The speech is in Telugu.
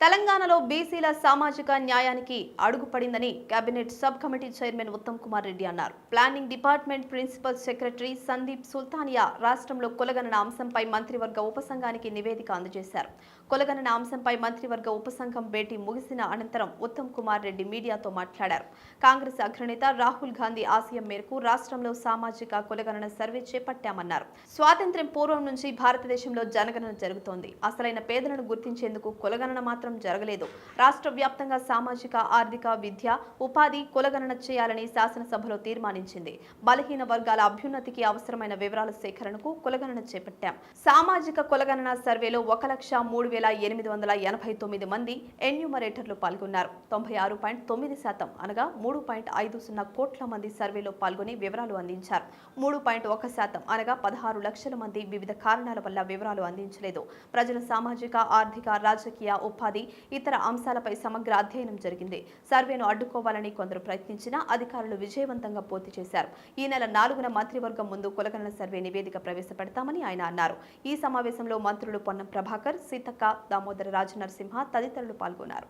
తెలంగాణలో బీసీల సామాజిక న్యాయానికి అడుగుపడిందని cabinet sub committee chairman Uttam Kumar Reddy అన్నారు. Planning department principal secretary Sandeep Sultania రాష్ట్రంలో కులగణన అంశంపై మంత్రివర్గ ఉపసంఘానికి నివేదిక అందజేశారు. కులగణన అంశంపై మంత్రివర్గ ఉపసంఘం భేటీ ముగిసిన అనంతరం ఉత్తమ్ కుమార్ రెడ్డి మీడియాతో మాట్లాడారు. కాంగ్రెస్ అగ్రనేత రాహుల్ గాంధీ ఆశయం మేరకు రాష్ట్రంలో సామాజిక కులగణన సర్వే చేపట్టామన్నారు. స్వాతంత్ర్యం పూర్వం నుంచి భారతదేశంలో జనగణన జరుగుతోంది. అసలైన పేదలను గుర్తించేందుకు కులగణన మాత్రం జరగలేదు. రాష్ట్ర వ్యాప్తంగా సామాజిక ఆర్థిక విద్య ఉపాధి కులగణన చేయాలని శాసనసభలో తీర్మానించింది. బలహీన వర్గాల అభ్యున్నతికి అవసరమైన వివరాల సేకరణకు కులగణన చేపట్టాం. సామాజిక కులగణన సర్వేలో ఒక లక్ష మూడు వేల ఎనిమిది వందల ఎనభై తొమ్మిది మంది ఎన్యూమరేటర్లు పాల్గొన్నారు. తొంభై ఆరు పాయింట్ తొమ్మిది శాతం అనగా మూడు పాయింట్ ఐదు సున్నా కోట్ల మంది సర్వేలో పాల్గొని వివరాలు అందించారు. మూడు పాయింట్ ఒక శాతం అనగా పదహారు లక్షల మంది వివిధ కారణాల వల్ల వివరాలు అందించలేదు. ప్రజల సామాజిక ఆర్థిక రాజకీయ ఉపాధి ఇతర అంశాలపై సమగ్ర అధ్యయనం జరిగింది. సర్వేను అడ్డుకోవాలని కొందరు ప్రయత్నించినా అధికారులు విజయవంతంగా పూర్తి చేశారు. ఈ నెల నాలుగున మంత్రివర్గం ముందు కులగణన సర్వే నివేదిక ప్రవేశపెడతామని ఆయన అన్నారు. ఈ సమావేశంలో మంత్రులు పొన్నం ప్రభాకర్ సీతక్క దామోదర రాజనరసింహ తదితరులు పాల్గొన్నారు.